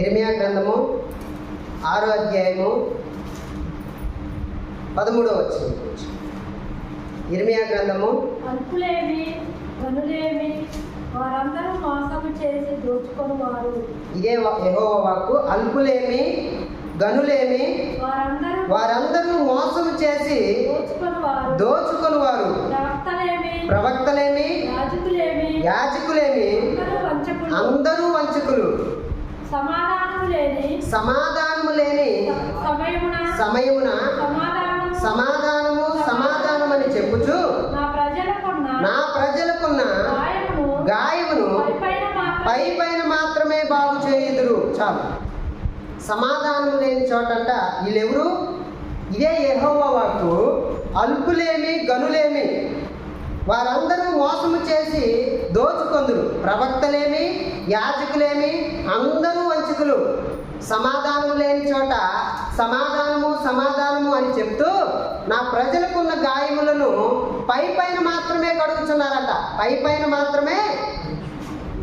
ఇర్మియా గ్రంథము ఆరో అధ్యాయము పదమూడో వచ్చిన ఇర్మియా గ్రంథము అల్పులేమి గనులేమి వారందరూ మోసము చేసి దోచుకొని వారు ఇదే యెహోవా వాక్కు. అల్పులేమి గనులేమి వారందరూ వారందరూ మోసం చేసి దోచుకొని వారు ప్రవక్తలేమి యాజకులేమి అందరూ వంచకులు. సమాధానము లేని సమాధానము లేని సమయమున సమయమున సమాధానము సమాధానము సమాధానమని చెప్పుచు నా ప్రజలకున్న నా ప్రజలకున్న గాయమును పై పైన మాత్రమే బాగు చేయుదురు. చాలు. సమాధానం లేని చోటంట వీళ్ళెవరు? ఇదే యెహోవా వాకు అల్పులేమి గనులేమి వారందరూ మోసము చేసి దోచుకొందురు. ప్రవక్తలేమి యాజకులేమి అందరూ వంచకులు సమాధానం లేని చోట సమాధానము సమాధానము అని చెప్తూ నా ప్రజలకున్న గాయములను పై పైన మాత్రమే కడుగుతున్నారట పై పైన మాత్రమే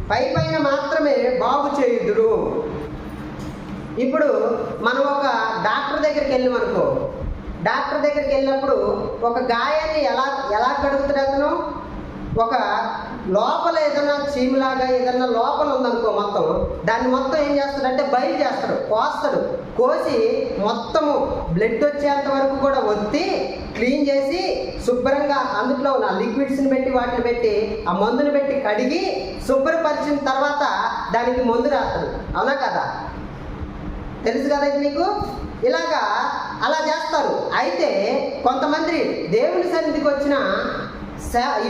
పై పైన మాత్రమే బాగు చేయుదురు. ఇప్పుడు మనం ఒక డాక్టర్ దగ్గరికి వెళ్ళామనుకో డాక్టర్ దగ్గరికి వెళ్ళినప్పుడు ఒక గాయాన్ని ఎలా ఎలా కడుగుతాడు అతను? ఒక లోపల ఏదైనా చీమలాగా ఏదైనా లోపల ఉందనుకో మొత్తం దాన్ని మొత్తం ఏం చేస్తాడంటే బయలు చేస్తాడు కోస్తాడు. కోసి మొత్తము బ్లడ్ వచ్చేంత వరకు కూడా ఒత్తి క్లీన్ చేసి శుభ్రంగా అందులో ఉన్న లిక్విడ్స్ని పెట్టి వాటిని పెట్టి ఆ మందుని పెట్టి కడిగి శుభ్రపరిచిన తర్వాత దానికి మందు రాస్తాడు. అవునా కదా? తెలుసు కదా ఇది నీకు ఇలాగా అలా చేస్తారు. అయితే కొంతమంది దేవుని సన్నిధికి వచ్చిన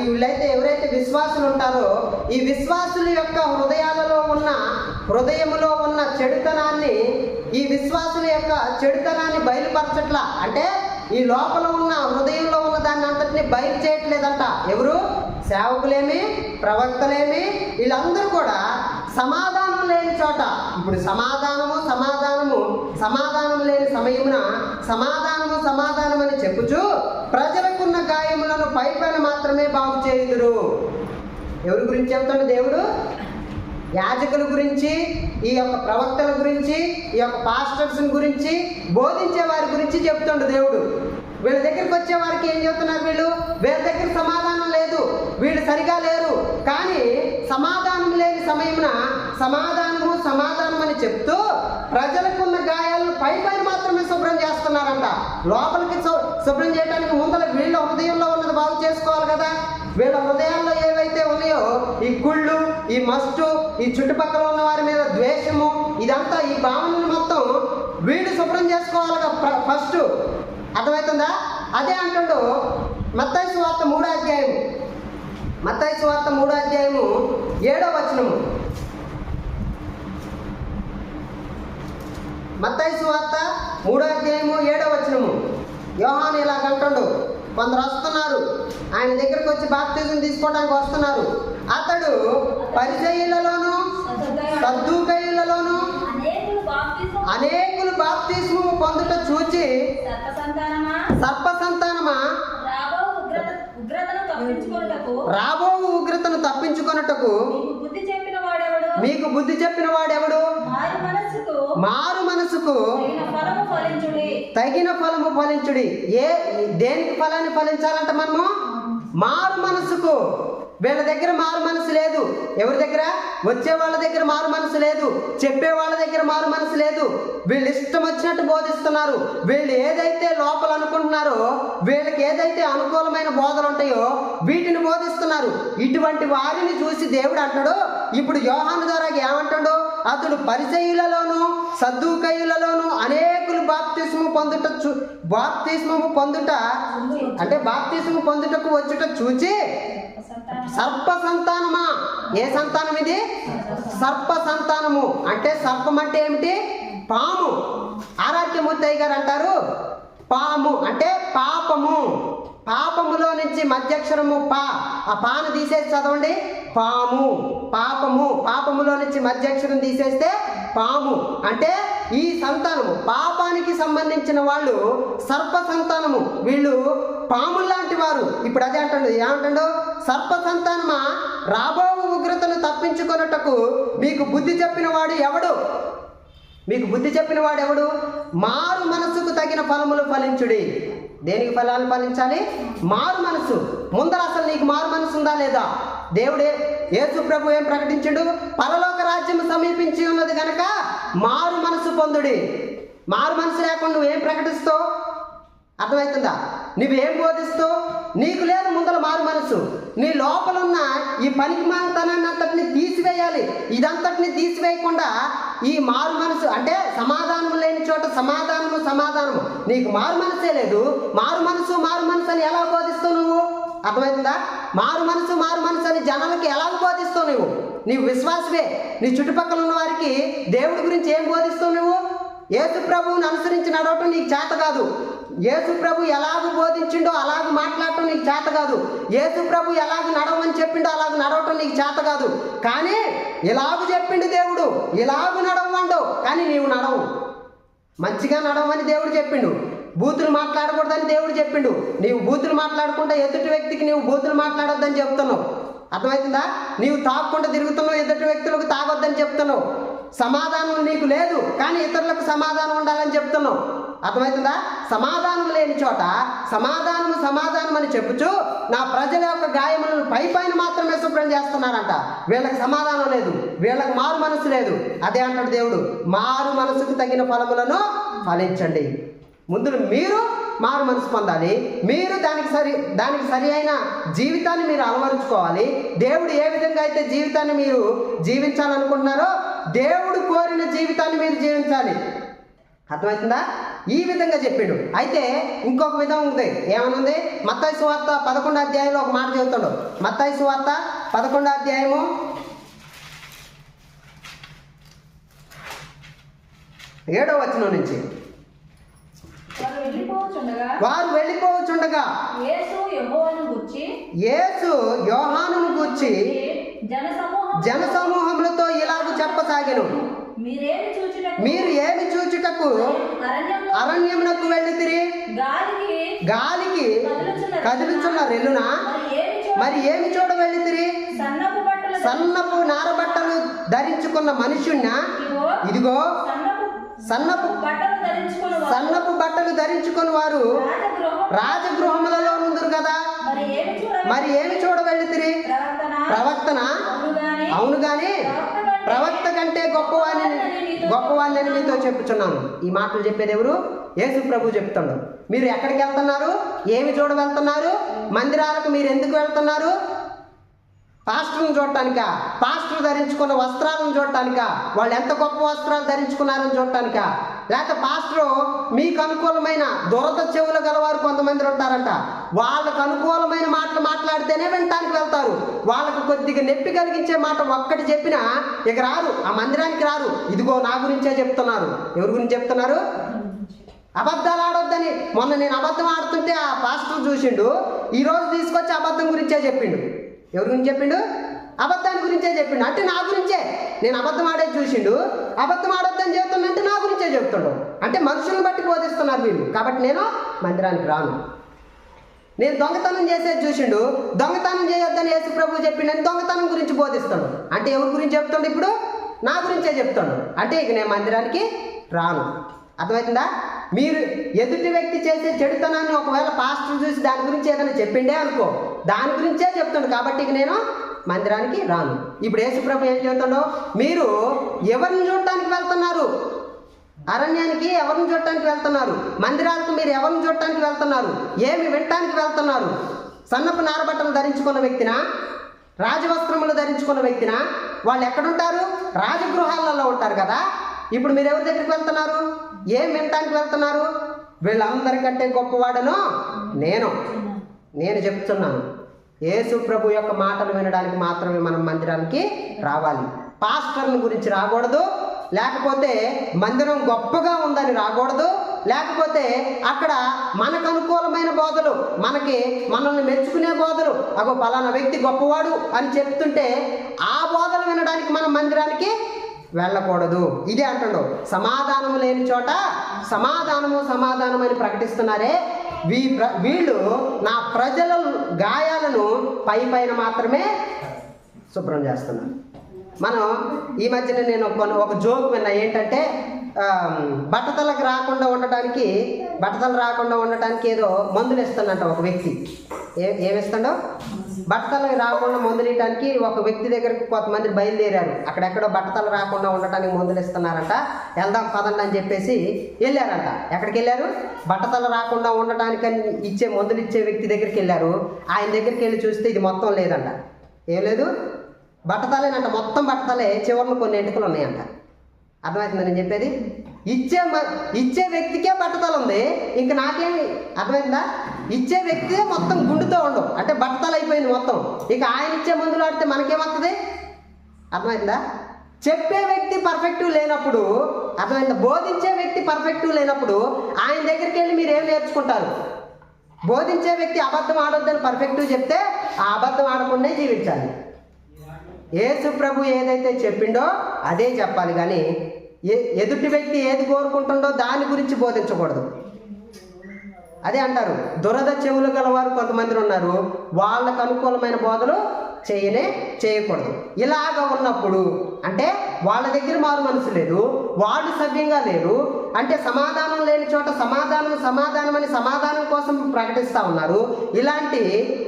వీళ్ళైతే ఎవరైతే విశ్వాసులు ఉంటారో ఈ విశ్వాసుల యొక్క హృదయాలలో ఉన్న హృదయములో ఉన్న చెడుతనాన్ని ఈ విశ్వాసుల యొక్క చెడుతనాన్ని బయలుపరచట్లా. అంటే ఈ లోపల ఉన్న హృదయంలో ఉన్న దాన్ని అంతటిని బయలు చేయట్లేదంట. ఎవరు? సేవకులేమి? ప్రవక్తలేమి? వీళ్ళందరూ కూడా సమాధానం లేని చోట ఇప్పుడు సమాధానము సమాధానము సమాధానం లేని సమయమున సమాధానము సమాధానం అని చెప్పుచు ప్రజలకున్న గాయములను పై పైన మాత్రమే బాగు చేయుదురు. ఎవరి గురించి చెప్తాడు దేవుడు? యాజకుల గురించి ఈ యొక్క ప్రవక్తల గురించి ఈ యొక్క పాస్టర్స్ గురించి బోధించే వారి గురించి చెప్తుండు దేవుడు. వీళ్ళ దగ్గరికి వచ్చే వారికి ఏం చెప్తున్నారు వీళ్ళు? వీళ్ళ దగ్గర సమాధానం లేదు. వీళ్ళు సరిగా లేరు. కానీ సమాధానం లేదు సమయమున సమాధానము సమాధానం అని చెప్తూ ప్రజలకున్న గాయాలను పై పైన మాత్రమే శుభ్రం చేస్తున్నారంట. లోపలికి శుభ్రం చేయడానికి ముందర వీళ్ళ హృదయంలో ఉన్నది బాగు చేసుకోవాలి కదా? వీళ్ళ హృదయాల్లో ఏవైతే ఉన్నాయో ఈ కుళ్ళు ఈ మస్టు ఈ చుట్టుపక్కల ఉన్న వారి మీద ద్వేషము ఇదంతా ఈ భావనలు మొత్తం వీళ్ళు శుభ్రం చేసుకోవాలిగా కదా ఫస్ట్. అర్థమవుతుందా? అదే అంటుండు మత్తాయి సువార్త మూడో అధ్యాయం మత్తాయి సువార్త మూడో అధ్యాయము ఏడో వచనము. మత్తాయి సువార్త మూడో అధ్యాయము ఏడో వచనము. యోహాను ఇలా అంటుండు కొందరు వస్తున్నారు ఆయన దగ్గరకు వచ్చి బాప్తిజం తీసుకోవడానికి వస్తున్నారు. అతడు పరిచయులలోను సద్దుకయులలోను అనేకులు బాప్తిస్మము పొందుట చూచి సర్ప సంతానమా సర్ప సంతానమా రాబో ఉగ్రత ఉగ్రతను తప్పించుకొనుటకు రాబో ఉగ్రతను తప్పించుకొనుటకు మీకు బుద్ధి చెప్పిన వాడెవడు? మారు మనసుకు తగిన ఫలము ఫలించుడి. తగిన ఫలము ఫలించుడి. ఏ దేనికి ఫలాన్ని ఫలించాలంట మనము? మారు మనసుకు. వీళ్ళ దగ్గర మారు మనసు లేదు. ఎవరి దగ్గర? వచ్చే వాళ్ళ దగ్గర మారు మనసు లేదు. చెప్పే వాళ్ళ దగ్గర మారు మనసు లేదు. వీళ్ళు ఇష్టం వచ్చినట్టు బోధిస్తున్నారు. వీళ్ళు ఏదైతే లోపల అనుకుంటున్నారో వీళ్ళకి ఏదైతే అనుకూలమైన బోధలు ఉంటాయో వీటిని బోధిస్తున్నారు. ఇటువంటి వారిని చూసి దేవుడు అంటాడు ఇప్పుడు యోహాను ద్వారా ఏమంటాడు? అతడు పరిచయులలోను సద్దుకయులలోను అనేకులు బాప్తిస్ము పొందుట చూ బాప్తిస్మము పొందుట అంటే బాప్తిస్ము పొందుటకు వచ్చుట చూచి సర్ప సంతానమా ఏ సంతానం ఇది సర్ప సంతానము అంటే సర్పం అంటే ఏమిటి? పాము. ఆరాధ్యమూర్తయ్య గారు అంటారు పాము. అంటే పాపము. పాపములో నుంచి మధ్యక్షరము పా. ఆ పాను తీసేసి చదవండి. పాము పాపము పాపములో నుంచి మధ్యక్షరం తీసేస్తే పాము. అంటే ఈ సంతానము పాపానికి సంబంధించిన వాళ్ళు సర్ప సంతానము. వీళ్ళు పాముల్లాంటి వారు. ఇప్పుడు అదే అంటాడు ఏమంటాడు? సర్ప సంతానమా? రాబో ఉగ్రతను తప్పించుకొనుటకు మీకు బుద్ధి చెప్పిన వాడు ఎవడు? మీకు బుద్ధి చెప్పిన వాడు ఎవడు? మారు మనసుకు తగిన ఫలములు ఫలించుడి. దేనికి ఫలాలు ఫలించాలి? మారు మనసు ముందర అసలు నీకు మారు మనసు ఉందా లేదా? దేవుడే యేసు ప్రభు ఏం ప్రకటించడు? పరలోక రాజ్యం సమీపించి ఉన్నది కనుక మారు మనసు పొందుడి. మారు మనసు లేకుండా నువ్వేం ప్రకటిస్తావు? అర్థమవుతుందా? నువ్వేం బోధిస్తావు? నీకు లేదు ముందర మారు మనసు. నీ లోపల ఉన్న ఈ పనికి మానతనాన్ని అంతటిని తీసివేయాలి. ఇదంతటిని తీసివేయకుండా ఈ మారు మనసు అంటే సమాధానం లేని చోట సమాధానము సమాధానము. నీకు మారు మనసే లేదు. మారు మనసు మారు మనసు అని ఎలా బోధిస్తావు నువ్వు? అర్థమవుతుందా మారు మనసు మారు మనసు అని జనాలకి ఎలా బోధిస్తావు నువ్వు? నీవు విశ్వాసమే. నీ చుట్టుపక్కల ఉన్న వారికి దేవుడి గురించి ఏం బోధిస్తావు నువ్వు? యేసు ప్రభువుని అనుసరించి నడవటం నీకు చేత కాదు. యేసు ప్రభు ఎలాగ బోధించిండో అలాగ మాట్లాడటం నీకు చేత కాదు. యేసు ప్రభు ఎలాగ నడవమని చెప్పిండో అలాగ నడవటం నీకు చేత కాదు. కానీ ఇలాగ చెప్పిండు దేవుడు. ఇలాగ నడవండు కానీ నీవు నడవు. మంచిగా నడవమని దేవుడు చెప్పిండు. బూతులు మాట్లాడకూడదని దేవుడు చెప్పిండు. నీవు బూతులు మాట్లాడకుండా ఎదుటి వ్యక్తికి నీవు బూతులు మాట్లాడొద్దని చెప్తున్నావు. అర్థమవుతుందా నీవు తాగకుండా తిరుగుతున్నావు ఎదుటి వ్యక్తులకు తాగొద్దని చెప్తున్నావు. సమాధానం నీకు లేదు కానీ ఇతరులకు సమాధానం ఉండాలని చెప్తున్నావు. అర్థమవుతుందా సమాధానం లేని చోట సమాధానము సమాధానం అని చెప్పుచు నా ప్రజల యొక్క గాయములను పై పైన మాత్రమే శుభ్రం చేస్తున్నారంట. వీళ్ళకి సమాధానం లేదు వీళ్ళకి మారు మనసు లేదు. అదే అంటాడు దేవుడు మారు మనసుకు తగిన ఫలములను ఫలించండి. ముందు మీరు మారు మనసు పొందాలి. మీరు దానికి సరి దానికి సరి అయిన జీవితాన్ని మీరు అలవరుచుకోవాలి. దేవుడు ఏ విధంగా అయితే జీవితాన్ని మీరు జీవించాలనుకుంటున్నారో దేవుడు కోరిన జీవితాన్ని మీరు జీవించాలి. అర్థమవుతుందా? ఈ విధంగా చెప్పిండు. అయితే ఇంకొక విధం ఉంది. ఏమనుంది మత్తాయి సువార్త పదకొండో అధ్యాయంలో ఒక మాట చెబుతాడు. మత్తాయి సువార్త పదకొండో అధ్యాయము ఏడో వచనం నుంచి. వారు వెళ్ళిపోవచ్చుండగా యేసు యోహానును గూర్చి జనసమూహం జన సమూహములతో ఇలాగ చెప్పసాగెను మీరు ఏమి చూచుటకు అరణ్యమునకు వెళ్ళితిరి? గాలికి గాలికి కదులుచున్న రెల్లున మరి ఏమి చూడ వెళ్ళితిరి? సన్నపు బట్టలు సన్నపు నారబట్టలు ధరించుకున్న మనుషుణ్ణ? ఇదిగో ఇదిగో సన్నపు సన్నపు బట్టలు ధరించుకుని వారు రాజగృహములలో నుందురు కదా? మరి ఏమి చూడ మరి ఏమి చూడ వెళ్ళితిరి ప్రవర్తన. ప్రవక్తన అవును గాని గాని ప్రవక్త కంటే గొప్పవాణి గొప్పవాణ్ణి మీతో చెప్పుచున్నాను. ఈ మాటలు చెప్పేది ఎవరు? యేసు ప్రభు చెప్తాడు మీరు ఎక్కడికి వెళ్తున్నారు? ఏమి చూడ వెళ్తున్నారు మందిరాలకు మీరు ఎందుకు వెళ్తున్నారు? పాస్టర్ని చూడటానికా? పాస్టర్ ధరించుకున్న వస్త్రాలను చూడటానికా? వాళ్ళు ఎంత గొప్ప వస్త్రాలు ధరించుకున్నారని చూడటానికా? లేక పాస్టరు మీకు అనుకూలమైన దురద చెవులు గలవారు కొంతమంది ఉంటారంట. వాళ్ళకు అనుకూలమైన మాటలు మాట్లాడితేనే వినటానికి వెళ్తారు. వాళ్ళకు కొద్దిగా నొప్పి కలిగించే మాట ఒక్కటి చెప్పినా ఇక రారు. ఆ మందిరానికి రారు. ఇదిగో నా గురించే చెప్తున్నారు. ఎవరి గురించి చెప్తున్నారు? అబద్ధాలు ఆడొద్దని. మొన్న నేను అబద్ధం ఆడుతుంటే ఆ పాస్టర్ చూసిండు. ఈరోజు తీసుకొచ్చి అబద్ధం గురించే చెప్పిండు. ఎవరి గురించి చెప్పిండు? అబద్ధాన్ని గురించే చెప్పిండు. అంటే నా గురించే. నేను అబద్ధం ఆడేది చూసిండు. అబద్ధం ఆడొద్దని చెప్తున్నంటే నా గురించే చెప్తుండు. అంటే మనుషులను బట్టి బోధిస్తున్నారు వీళ్ళు. కాబట్టి నేను మందిరానికి రాను. నేను దొంగతనం చేసేది చూసిండు. దొంగతనం చేయొద్దని యేసు ప్రభు చెప్పిండని దొంగతనం గురించి బోధిస్తాడు. అంటే ఎవరి గురించి చెప్తాడు ఇప్పుడు? నా గురించే చెప్తాడు. అంటే ఇక నేను మందిరానికి రాను. అర్థమవుతుందా మీరు ఎదుటి వ్యక్తి చేసే చెడుతనాన్ని ఒకవేళ పాస్టర్ చూసి దాని గురించి ఏదైనా చెప్పిండే అనుకో దాని గురించే చెప్తాడు కాబట్టి ఇక నేను మందిరానికి రాను. ఇప్పుడు యేసుప్రభు ఏం చెబుతాడో మీరు ఎవరిని చూడటానికి వెళ్తున్నారు? అరణ్యానికి ఎవరిని చూడటానికి వెళ్తున్నారు? మందిరాలకు మీరు ఎవరిని చూడటానికి వెళ్తున్నారు? ఏమి వినటానికి వెళ్తున్నారు? సన్నపు నారబట్టలు ధరించుకున్న వ్యక్తినా? రాజవస్త్రములు ధరించుకున్న వ్యక్తినా? వాళ్ళు ఎక్కడుంటారు? రాజగృహాలలో ఉంటారు కదా. ఇప్పుడు మీరు ఎవరి దగ్గరికి వెళ్తున్నారు? ఏం వినటానికి వెళ్తున్నారు? వీళ్ళందరికంటే గొప్పవాడను నేను. నేను చెప్తున్నాను. యేసు ప్రభు యొక్క మాటలు వినడానికి మాత్రమే మనం మందిరానికి రావాలి. పాస్టర్ని గురించి రాకూడదు. లేకపోతే మందిరం గొప్పగా ఉందని రాకూడదు. లేకపోతే అక్కడ మనకు అనుకూలమైన బోధలు మనకి మనల్ని మెచ్చుకునే బోధలు అగో పలానా వ్యక్తి గొప్పవాడు అని చెప్తుంటే ఆ బోధలు వినడానికి మనం మందిరానికి వెళ్ళకూడదు. ఇదే అంటుండవు సమాధానము లేని చోట సమాధానము సమాధానం అని ప్రకటిస్తున్నారే. వీ ప్ర- వీళ్ళు నా ప్రజల గాయాలను పై పైన మాత్రమే శుభ్రం చేస్తున్నారు. మనం ఈ మధ్యన నేను కొన్ని ఒక జోక్ విన్నా. ఏంటంటే బట్టతలకు రాకుండా ఉండటానికి బట్టతలు రాకుండా ఉండటానికి ఏదో మందులు ఇస్తానంట ఒక వ్యక్తి. ఏ ఏమిస్తాడో బట్టతలకు రాకుండా మందులు ఇవ్వడానికి ఒక వ్యక్తి దగ్గరికి కొంతమంది బయలుదేరారు. అక్కడెక్కడో బట్టతలు రాకుండా ఉండటానికి మందులు ఇస్తున్నారంట. వెళ్దాం పదండి అని చెప్పేసి వెళ్ళారంట. ఎక్కడికి వెళ్ళారు బట్టతలు రాకుండా ఉండటానికి అని ఇచ్చే మందులు ఇచ్చే వ్యక్తి దగ్గరికి వెళ్ళారు. ఆయన దగ్గరికి వెళ్ళి చూస్తే ఇది మొత్తం లేదంట. ఏం లేదు? బట్టతలేనంట మొత్తం బట్టతలే చివరిలో కొన్ని ఎంటుకలు ఉన్నాయంట. అర్థమవుతుందా నేను చెప్పేది? ఇచ్చే మ- ఇచ్చే వ్యక్తికే బట్టతల ఉంది. ఇంక నాకేమి అర్థమైందా? ఇచ్చే వ్యక్తి మొత్తం గుండుతో ఉండవు అంటే బట్టతల అయిపోయింది మొత్తం. ఇక ఆయన ఇచ్చే మందులు ఆడితే మనకేమవుతుంది అర్థమైందా చెప్పే వ్యక్తి పర్ఫెక్ట్ లేనప్పుడు అర్థమైందా? బోధించే వ్యక్తి పర్ఫెక్ట్ లేనప్పుడు ఆయన దగ్గరికి వెళ్ళి మీరు ఏం నేర్చుకుంటారు? బోధించే వ్యక్తి అబద్ధం ఆడొద్దని పర్ఫెక్ట్ చెప్తే ఆ అబద్ధం ఆడకుండా జీవించాలి. యేసు ప్రభు ఏదైతే చెప్పిండో అదే చెప్పాలి కానీ ఎదుటి వ్యక్తి ఏది కోరుకుంటుండో దాని గురించి బోధించకూడదు. అదే అంటారు దురద చెవులు గలవారు కొంతమంది ఉన్నారు వాళ్ళకు అనుకూలమైన బోధలు చేయనే చేయకూడదు. ఇలాగ ఉన్నప్పుడు అంటే వాళ్ళ దగ్గర మారు మనసు లేదు వాళ్ళు సవ్యంగా లేరు అంటే సమాధానం లేని చోట సమాధానం సమాధానం అని సమాధానం కోసం ప్రకటిస్తూ ఉన్నారు. ఇలాంటి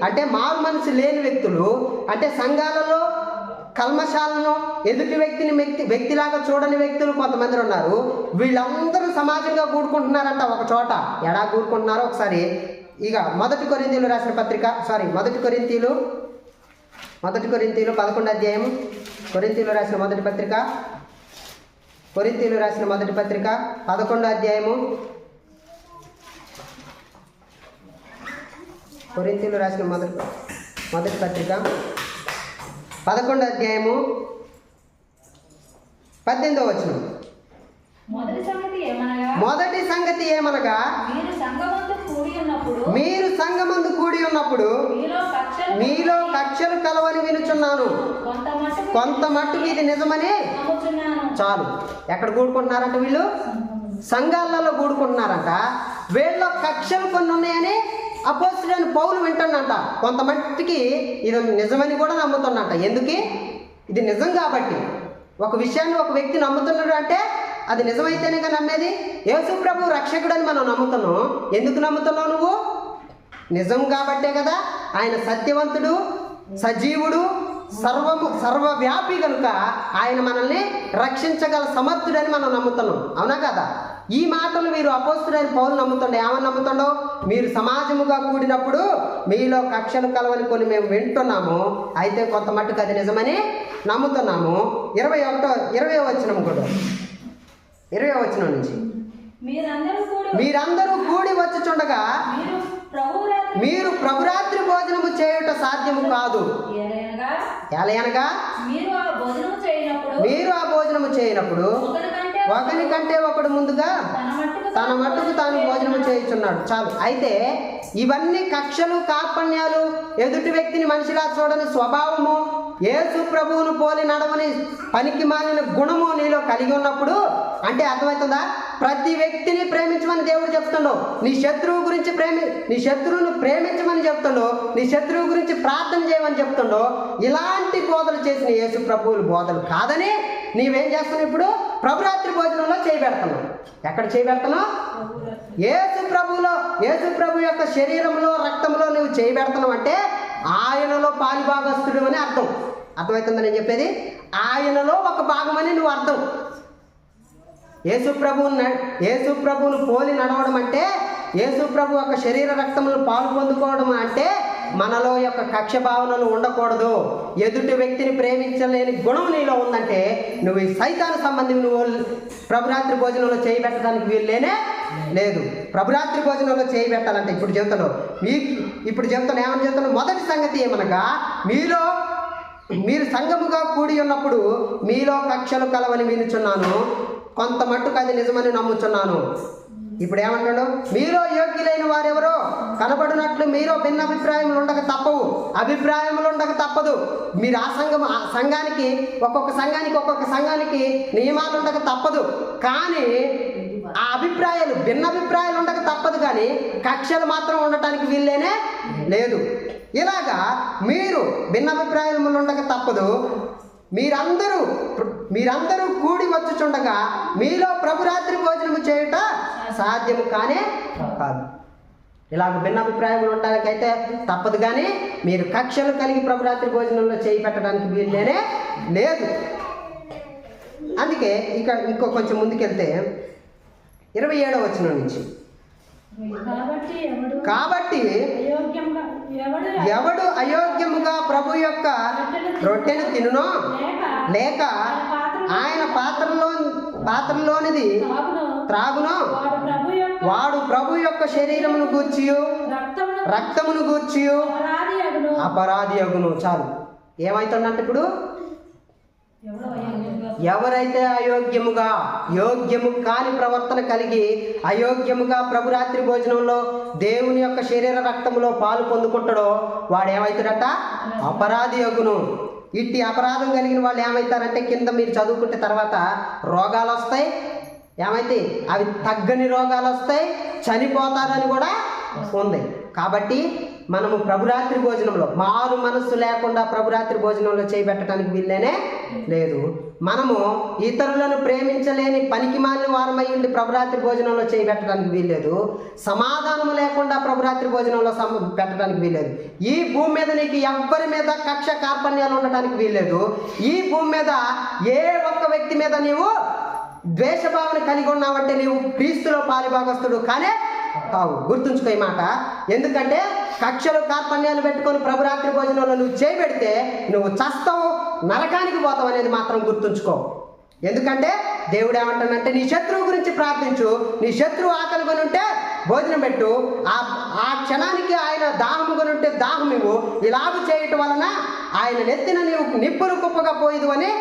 అంటే మారు మనసు లేని వ్యక్తులు అంటే సంఘాలలో కల్మశాలను ఎదుటి వ్యక్తిని వ్యక్తి వ్యక్తిలాగా చూడని వ్యక్తులు కొంతమంది ఉన్నారు. వీళ్ళందరూ సమాజంగా కూడుకుంటున్నారంట ఒక చోట. ఎడా కూడుకుంటున్నారో ఒకసారి ఇక మొదటి కొరింతీలు రాసిన పత్రిక సారీ మొదటి కొరింతీలు మొదటి కొరింతీలు పదకొండు అధ్యాయం కొరింతీలు రాసిన మొదటి పత్రిక కొరింతీలు రాసిన మొదటి పత్రిక పదకొండు అధ్యాయము కొరింతీలు రాసిన మొదటి మొదటి పత్రిక. పదకొండు అధ్యాయము పద్దెనిమిదో వచనం. మొదటి సంగతి ఏమనగా? మీరు సంఘమందు కూడి ఉన్నప్పుడు మీలో కక్షలు కలవని వినుచున్నాను. కొంత మట్టుకు ఇది నిజమని? చాలు. ఎక్కడ కూడుకుంటున్నారంట వీళ్ళు? సంఘాలలో కూడుకుంటున్నారంట. వీళ్ళ కక్షలు కొన్ని ఉన్నాయని అపోస్తుడని పౌలు వింటున్నంట. కొంతమందికి ఇది నిజమని కూడా నమ్ముతున్నట. ఎందుకు? ఇది నిజం కాబట్టి. ఒక విషయాన్ని ఒక వ్యక్తి నమ్ముతున్నాడు అంటే అది నిజమైతేనే కదా నమ్మేది? యేసు ప్రభు రక్షకుడని మనం నమ్ముతున్నాం. ఎందుకు నమ్ముతున్నావు నువ్వు? నిజం కాబట్టే కదా. ఆయన సత్యవంతుడు సజీవుడు సర్వము సర్వవ్యాపి కనుక ఆయన మనల్ని రక్షించగల సమర్థుడని మనం నమ్ముతున్నాం. అవునా కదా? ఈ మాటలు మీరు అపోస్తుడైన పౌలు నమ్ముతుండే. ఏమని నమ్ముతుండో? మీరు సమాజముగా కూడినప్పుడు మీలో కక్షలు కలవని కొన్ని మేము వింటున్నాము. అయితే కొంత మట్టుకు అది నిజమని నమ్ముతున్నాము. ఇరవై ఒకటో ఇరవై వచ్చినం కూడా. ఇరవై వచ్చిన నుంచి. మీరందరూ కూడి వచ్చుచుండగా మీరు ప్రభు రాత్రి మీరు ప్రభురాత్రి భోజనము చేయుట సాధ్యము కాదు. ఏలయనగా ఎలయనగా మీరు ఆ భోజనము చేయనప్పుడు ఒకరి కంటే ఒకడు ముందుగా తన మట్టుకు తన భోజనము చేయుచున్నాడు. చాలు. అయితే ఇవన్నీ కక్షలు కాపణ్యాలు ఎదుటి వ్యక్తిని మనిషిలా చూడని స్వభావము యేసు ప్రభువును పోలి నడవని పనికి మాలిన గుణము నీలో కలిగి ఉన్నప్పుడు అంటే అర్థమవుతుందా? ప్రతి వ్యక్తిని ప్రేమించమని దేవుడు చెప్తుండో. నీ శత్రువు గురించి ప్రేమి నీ శత్రువును ప్రేమించమని చెప్తుండో. నీ శత్రువు గురించి ప్రార్థన చేయమని చెప్తుండో. ఇలాంటి బోధలు చేసిన యేసు ప్రభువులు బోధలు కాదని నీవేం చేస్తున్నావు ఇప్పుడు? ప్రభురాత్రి భోజనంలో చేయబెడతాను ఎక్కడ చేయబెడతాను ఏసు ప్రభులో ఏసు ప్రభు యొక్క శరీరంలో రక్తంలో నువ్వు చేయబెడుతున్నావు అంటే ఆయనలో పాలిభాగస్తుడు అని అర్థం. అర్థమవుతుందని నేను చెప్పేది? ఆయనలో ఒక భాగమని నువ్వు అర్థం. యేసు ప్రభువును న- యేసు ప్రభువును పోలి నడవడం అంటే యేసు ప్రభు యొక్క శరీర రక్తములను పాలు పొందుకోవడం అంటే మనలో యొక్క కక్ష భావనలు ఉండకూడదు. ఎదుటి వ్యక్తిని ప్రేమించలేని గుణం నీలో ఉందంటే నువ్వు ఈ సైతాను సంబంధం నువ్వు ప్రభురాత్రి భోజనంలో చేయబెట్టడానికి వీళ్ళేనే లేదు. ప్రభురాత్రి భోజనంలో చేయబెట్టాలంటే ఇప్పుడు చెబుతాను మీ ఇప్పుడు చెబుతాను ఏమని చెబుతాను మొదటి సంగతి ఏమనగా మీలో మీరు సంఘముగా కూడి ఉన్నప్పుడు మీలో కక్షలు కలవని వినుచున్నాను. కొంత మట్టుకు అది నిజమని నమ్ముచున్నాను. ఇప్పుడు ఏమంటాడు మీలో యోగ్యులైన వారెవరో? కనబడినట్లు మీరు భిన్న అభిప్రాయములు ఉండక తప్పవు. అభిప్రాయములు ఉండక తప్పదు. మీరు ఆ సంఘం ఆ సంఘానికి ఒక్కొక్క సంఘానికి ఒక్కొక్క సంఘానికి నియమాలు ఉండక తప్పదు. కానీ ఆ అభిప్రాయాలు భిన్న అభిప్రాయాలు ఉండక తప్పదు కానీ కక్షలు మాత్రం ఉండటానికి వీల్లేనే లేదు. ఇలాగా మీరు భిన్న అభిప్రాయాలు ఉండక తప్పదు. మీరందరూ మీరందరూ కూడి వచ్చుచుండగా మీలో ప్రభురాత్రి భోజనం సాధ్యము కానే కాదు. ఇలాగ భిన్నాభిప్రాయములు ఉండడానికైతే తప్పదు కానీ మీరు కక్షలు కలిగి ప్రభురాత్రి భోజనంలో చేయి పెట్టడానికి వీల్లేనే లేదు. అందుకే ఇక ఇంకో కొంచెం ముందుకెళ్తే ఇరవై ఏడవ వచనం నుంచి. కాబట్టి ఎవడు కాబట్టి అయోగ్యంగా ఎవడు ఎవడు అయోగ్యముగా ప్రభు యొక్క రొట్టెను తినునో? లేక లేక ఆయన పాత్రలో పాత్రలోనిది త్రాగునో. వాడు ప్రభు యొక్క శరీరమును గూర్చియు. రక్తమును గూర్చియు. అపరాధి అగును. చాలు. ఏమైతుందంటే ఇప్పుడు? ఎవరైతే అయోగ్యముగా యోగ్యము కాని ప్రవర్తన కలిగి అయోగ్యముగా ప్రభురాత్రి భోజనంలో దేవుని యొక్క శరీర రక్తములో పాలు పొందుకుంటాడో వాడు ఏమవుతాడట అపరాధి అగును. ఇట్టి అపరాధం కలిగిన వాళ్ళు ఏమవుతారంటే కింద మీరు చదువుకుంటే తర్వాత రోగాలు వస్తాయి ఏమైతే అవి తగ్గని రోగాలు వస్తాయి చనిపోతారని కూడా ఉంది కాబట్టి మనము ప్రభురాత్రి భోజనంలో మారు మనస్సు లేకుండా ప్రభురాత్రి భోజనంలో చేయబెట్టడానికి వీళ్ళనే లేదు. మనము ఇతరులను ప్రేమించలేని పనికి మాలిన వారమై ఉండి ప్రభురాత్రి భోజనంలో చేయబెట్టడానికి వీల్లేదు. సమాధానము లేకుండా ప్రభురాత్రి భోజనంలో సమ పెట్టడానికి వీల్లేదు. ఈ భూమి మీద నీకు ఎవ్వరి మీద కక్ష కార్పణ్యాలు ఉండటానికి వీల్లేదు. ఈ భూమి మీద ఏ ఒక్క వ్యక్తి మీద నీవు ద్వేషభావన కలిగి ఉన్నావంటే నీవు క్రీస్తులో పాలిభాగస్తుడు కానీ కావు. గుర్తుంచుకో ఈ మాట. ఎందుకంటే కక్షలు కార్పణ్యాలు పెట్టుకొని ప్రభురాత్రి భోజనంలో నువ్వు చేయబెడితే నువ్వు చస్తావు నరకానికి పోతావు అనేది మాత్రం గుర్తుంచుకో. ఎందుకంటే దేవుడు ఏమంటానంటే నీ శత్రువు గురించి ప్రార్థించు నీ శత్రువు ఆకలి ఉంటే భోజనం పెట్టు ఆ ఆ క్షణానికి ఆయన దాహము కొని ఉంటే దాహం ఇవ్వు. ఇలాగ చేయటం వలన ఆయన నెత్తిన నీవు నిప్పులు కుప్పగా పోయిదు అని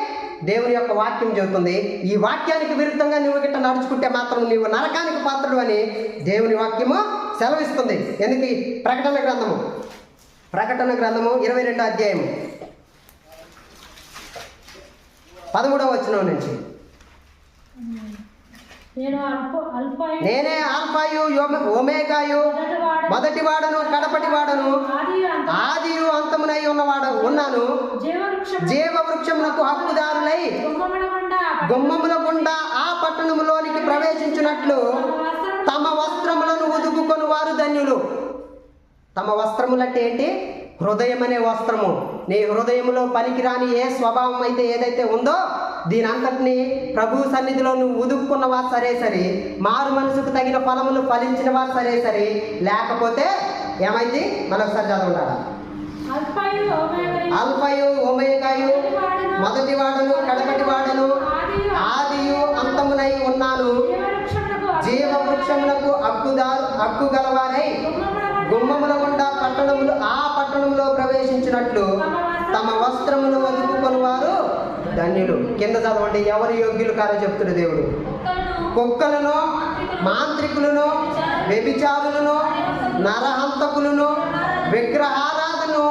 దేవుని యొక్క వాక్యం చెబుతుంది. ఈ వాక్యానికి విరుద్ధంగా నువ్వు గిట్ట నడుచుకుంటే మాత్రం నీవు నరకానికి పాత్రుడు అని దేవుని వాక్యము సెలవిస్తుంది. ఎందుకు? ప్రకటన గ్రంథము. ప్రకటన గ్రంథము ఇరవై రెండో అధ్యాయము. పదమూడవ వచనం నుంచి. నేను ఆల్ఫాయు ఒమేగాయు మొదటి వాడను. కడపటి వాడను. ఆది ఆదియు అంతమునై ఉన్నవాడు ఉన్నాను. జీవ వృక్షమునకు హక్కుదారులై గుమ్మముల గుండా ఆ పట్టణములోనికి ప్రవేశించినట్లు తమ వస్త్రములను ఉదుకుకొని వారు ధన్యులు. తమ వస్త్రములు అంటే ఏంటి? హృదయం అనే వస్త్రము. నీ హృదయములో పనికిరాని ఏ స్వభావం అయితే ఏదైతే ఉందో దీని అంతటిని ప్రభు సన్నిధిలో నువ్వు ఉదుక్కున్నవా? సరే సరే. మారు మనసుకు తగిన ఫలములు ఫలించినవా? సరే సరే. లేకపోతే ఏమైంది? మరొకసారి చదవంటారా అల్పాయు ఒమేగాయు మొదటి వాడను. కడపటి వాడను. ఆదియు అంతమునై ఉన్నాను. జీవ వృక్షములకు హక్కుదారు హక్కు గలవారై గుమ్మముల గుండా పట్టణములు ఆ పట్టణంలో ప్రవేశించినట్లు తమ వస్త్రమును వదుకుకొని వారు ధన్యులు. కింద చదవండి ఎవరు యోగ్యులు కారో చెప్తున్న దేవుడు. కుక్కలను మాంత్రికులను వ్యభిచారులను నరహంతకులను విగ్రహారాధను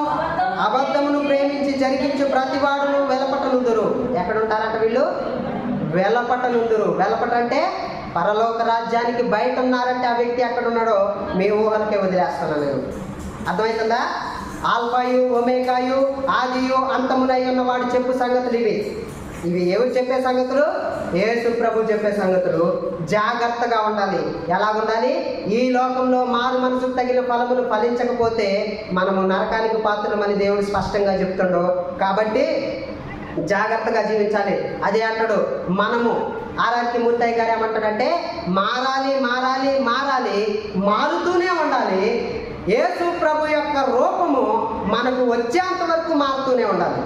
అబద్ధమును ప్రేమించి జరిగించు ప్రతివాడును వెలపటనుందురు ఎక్కడుంటారంట వీళ్ళు? వెలపటనుందురు వెలపట అంటే పరలోక రాజ్యానికి బయట ఉన్నారంటే ఆ వ్యక్తి ఎక్కడున్నాడో మీ ఊహలకే వదిలేస్తాను నేను. అర్థమవుతుందా ఆల్ఫాయు ఒమేకాయు ఆదియు అంతమునై ఉన్నవాడు చెప్పు సంగతులు ఇవి. ఇవి ఎవరు చెప్పే సంగతులు? యేసు ప్రభు చెప్పే సంగతులు. జాగ్రత్తగా ఉండాలి. ఎలా ఉండాలి ఈ లోకంలో మారు మనసుకు తగిన ఫలములు ఫలించకపోతే మనము నరకానికి పాత్రమని దేవుడు స్పష్టంగా చెప్తుండో. కాబట్టి జాగ్రత్తగా జీవించాలి. అదే అంటాడు మనము ఆర్ఆర్కి మూర్తయ్య గారు ఏమంటాడంటే మారాలి మారాలి మారాలి మారుతూనే ఉండాలి. యేసు ప్రభు యొక్క రూపము మనకు వచ్చేంత వరకు మారుతూనే ఉండాలి.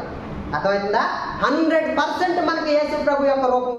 అర్థమైందా? హండ్రెడ్ పర్సెంట్ మనకి యేసు ప్రభు యొక్క రూపం